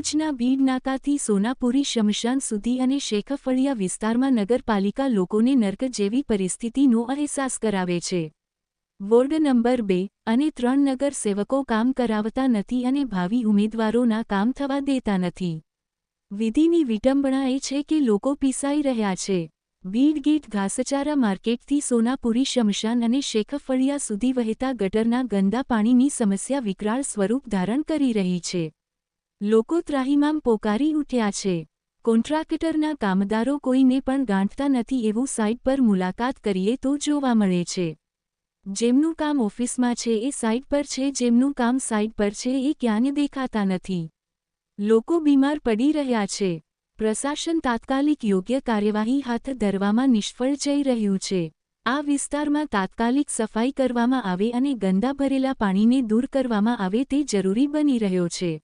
ભુજના ભીડ નાકાથી સોનાપુરી, શમશાન સુધી અને શેખફળિયા વિસ્તારમાં નગરપાલિકા લોકોને નર્ક જેવી પરિસ્થિતિનો અહેસાસ કરાવે છે. વોર્ડ નંબર બે અને ત્રણ નગર સેવકો કામ કરાવતા નથી અને ભાવિ ઉમેદવારોના કામ થવા દેતા નથી. વિધિની વિટંબણા એ છે કે લોકો પીસાઈ રહ્યા છે. ભીડ ગેટ ઘાસચારા માર્કેટથી સોનાપુરી, શમશાન અને શેખફળિયા સુધી વહેતા ગટરના ગંદા પાણીની સમસ્યા વિકરાળ સ્વરૂપ ધારણ કરી રહી છે. લોકો ત્રાહિમામ પોકારી ઉઠ્યા છે. કોન્ટ્રાક્ટરના કામદારો કોઈને પણ ગાંઠતા નથી એવું સાઇટ પર મુલાકાત કરીએ તો જોવા મળે છે. જેમનું કામ ઓફિસમાં છે એ સાઇટ પર છે, જેમનું કામ સાઇટ પર છે એ ક્યાંય દેખાતા નથી. લોકો બીમાર પડી રહ્યા છે. પ્રશાસન તાત્કાલિક યોગ્ય કાર્યવાહી હાથ ધરવામાં નિષ્ફળ જઈ રહ્યું છે. આ વિસ્તારમાં તાત્કાલિક સફાઈ કરવામાં આવે અને ગંદા ભરેલા પાણીને દૂર કરવામાં આવે તે જરૂરી બની રહ્યો છે.